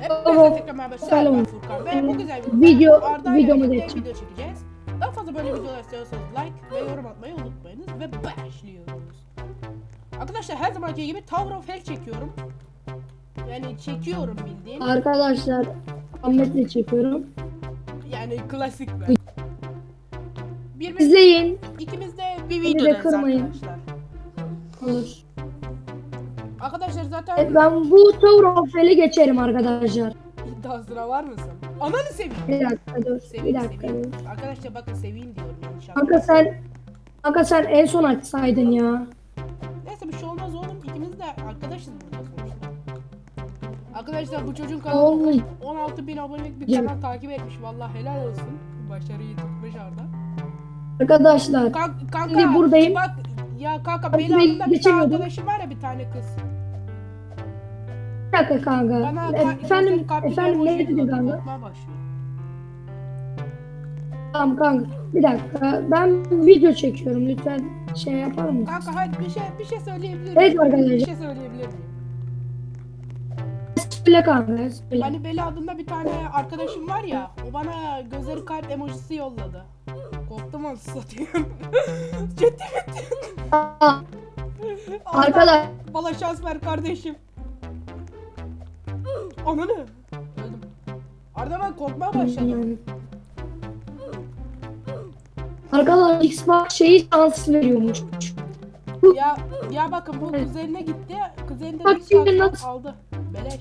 Hepinize tekrar merhaba. Selam. Ben Furkan ve bu güzel bir Video- videomu da video çekeceğiz. Daha fazla böyle videolar istiyorsanız like ve yorum atmayı unutmayınız ve başlıyoruz. Arkadaşlar her zamanki gibi Tower of Hell çekiyorum. Yani çekiyorum bildiğin. Arkadaşlar Ahmet'le çekiyorum. Yani klasik be. Bir İzleyin. ikimiz de bir videodayız arkadaşlar. Olur. Arkadaşlar zaten Evet, ben bu Tower of geçerim arkadaşlar. iddiasına var mısın? Ananı seveyim. Bir dakika dur. Seveyim Bir dakika seveyim. dur. Arkadaşlar bakın seveyim diyorum Kanka sen Kanka sen en son açsaydın ya. Neyse bir şey olmaz oğlum. İkimiz de arkadaşız burada sonuçta. Arkadaşlar bu çocuğun kanalı Oğlum. 16 bin abonelik bir Ya. kanal takip etmiş. Vallahi helal olsun. Başarıyı tutmuş Arda. Arkadaşlar Kanka, kanka Şimdi buradayım. bak ya kanka Hadi Beli ben adında bir tane geçemiyordum. arkadaşım var ya bir tane kız. bir dakika kanka. Bana ka- efendim efendim ne yolladı, kanka? başlıyor. Tamam kanka. Bir dakika. Ben video çekiyorum. Lütfen şey yapar mısın? Kanka hadi bir şey bir şey söyleyebilir miyim? Evet arkadaşlar. Bir şey söyleyebilir miyim? Söyle kanka. Söyle. Hani Beli adında bir tane arkadaşım var ya, o bana gözleri kalp emojisi yolladı. Korktum onu satayım. Ciddi? Aa, Allah, Arkadaş Bana şans ver kardeşim. Ananı. Öldüm. Arda ben korkmaya başladım. Arkadaşlar Xbox şeyi şans veriyormuş. ya ya bakın bu kuzenine gitti. Kuzeninde Bak bir şimdi nasıl- aldı. Beleş.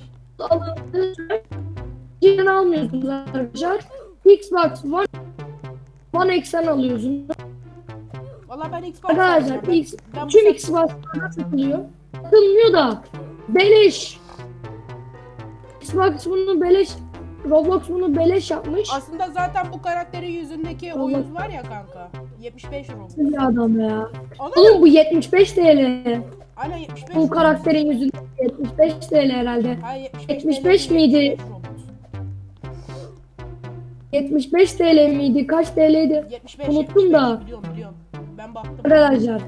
Yine almıyorsunuz arkadaşlar. Xbox One One X'ten alıyorsunuz. Valla ben Xbox Arkadaşlar. X, Ben bu tüm sefer- Xbox'larda satılıyor. Satılmıyor da beleş. Xbox bunu beleş Roblox bunu beleş yapmış. Aslında zaten bu karakterin yüzündeki Allah. oyun var ya kanka. 75 Robux. Bir adam ya. Anladın Oğlum bu 75 TL. Aynen 75 Bu karakterin yüzünde 75 TL herhalde. Hayır 75, 75 değil, miydi? 75 Robux. 75 TL miydi? Kaç TL'ydi? 75 Unuttum 75, da. Biliyorum biliyorum. Ben baktım. Arkadaşlar.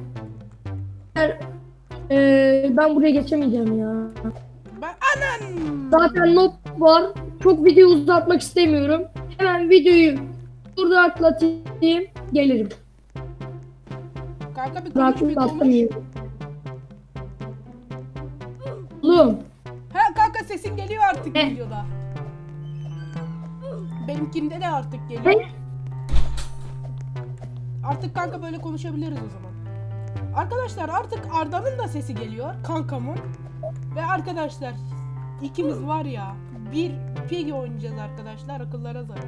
Eee, ben buraya geçemeyeceğim ya. Ben anan. Zaten not var. Çok video uzatmak istemiyorum. Hemen videoyu burada atlatayım. Gelirim. Kanka bir konuş bir konuş. Oğlum. Ha kanka sesin geliyor artık videoda. Benimkinde de artık geliyor. Artık kanka böyle konuşabiliriz o zaman. Arkadaşlar artık Arda'nın da sesi geliyor. Kankamın. Ve arkadaşlar ikimiz var ya bir pig oynayacağız arkadaşlar akıllara zarar.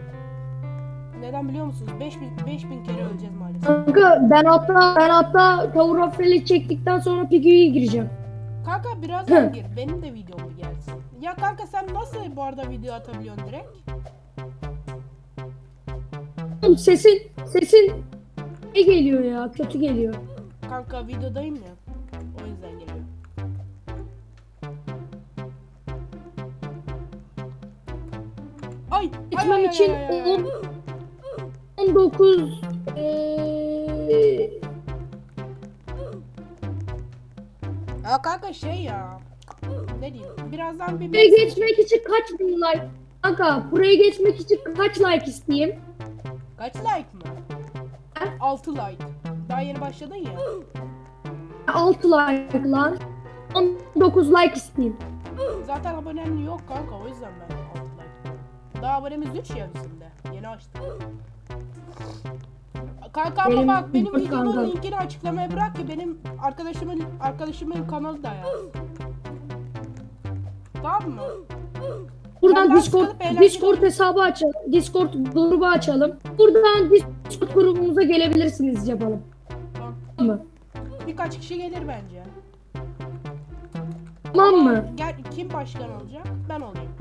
Neden biliyor musunuz? 5000 5000 kere öleceğiz maalesef. Kanka ben hatta ben hatta Tower of Hell'i çektikten sonra Piggy'ye gireceğim. Kanka birazdan gir. Benim de videom bir gelsin. Ya kanka sen nasıl bu arada video atabiliyorsun direkt? Oğlum sesin sesin ne geliyor ya? Kötü geliyor. Kanka videodayım ya. O yüzden geliyor. Ay! ay, Gitmem ay, için ay, ay, ay. 10 19 eee Ya kanka şey ya. Ne diyeyim? Birazdan bir Buraya geçmek için kaç bin like? Kanka buraya geçmek için kaç like isteyeyim? Kaç like mı? 6 like. Daha yeni başladın ya. 6 like lan. 19 like isteyeyim. Zaten abonen yok kanka o yüzden ben 6 like. Daha abonemiz 3 ya bizim de. Yeni açtık. Kanka ama Benim bak benim dört videonun kanka. linkini açıklamaya bırak ki benim arkadaşımın arkadaşımın kanalı da ya. Tamam mı? Buradan Discord Discord hesabı açalım. Discord grubu açalım. Buradan Discord grubumuza gelebilirsiniz yapalım. Tamam. Mı? Birkaç kişi gelir bence. Tamam mı? Gel kim başkan olacak? Ben olayım.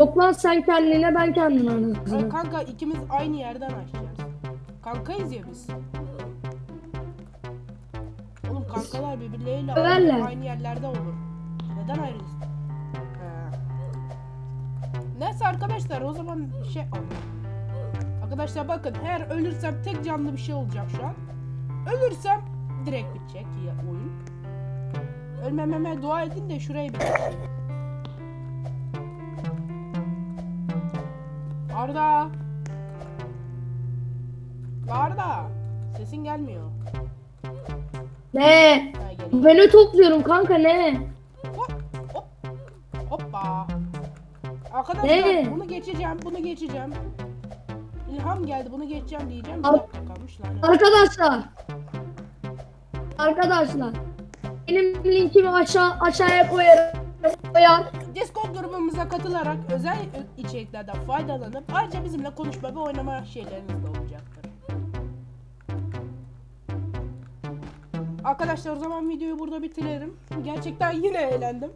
Yok lan sen kendine ben kendime Ay, anasını. kanka ikimiz aynı yerden açacağız. Kankayız ya biz. Oğlum kankalar birbirleriyle aynı, aynı yerlerde olur. Neden ayrıyız? Neyse arkadaşlar o zaman şey... Arkadaşlar bakın eğer ölürsem tek canlı bir şey olacak şu an. Ölürsem direkt bitecek ya oyun. Ölmememe dua edin de şurayı bitir. Arda. Arda. Sesin gelmiyor. Ne? Ben topluyorum kanka ne? Arkadaşlar Ne? bunu geçeceğim, bunu geçeceğim. İlham geldi, bunu geçeceğim diyeceğim. Bir Ar- dakika kalmış lanet. Arkadaşlar. Arkadaşlar. Benim linkimi aşağı aşağıya koyarım. Koyar. Discord grubumuza katılarak özel içeriklerden faydalanıp ayrıca bizimle konuşma ve oynama şeyleriniz de olacaktır. Arkadaşlar o zaman videoyu burada bitirelim. Gerçekten yine eğlendim.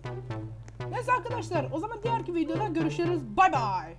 Neyse arkadaşlar o zaman diğerki videoda görüşürüz. Bay bay.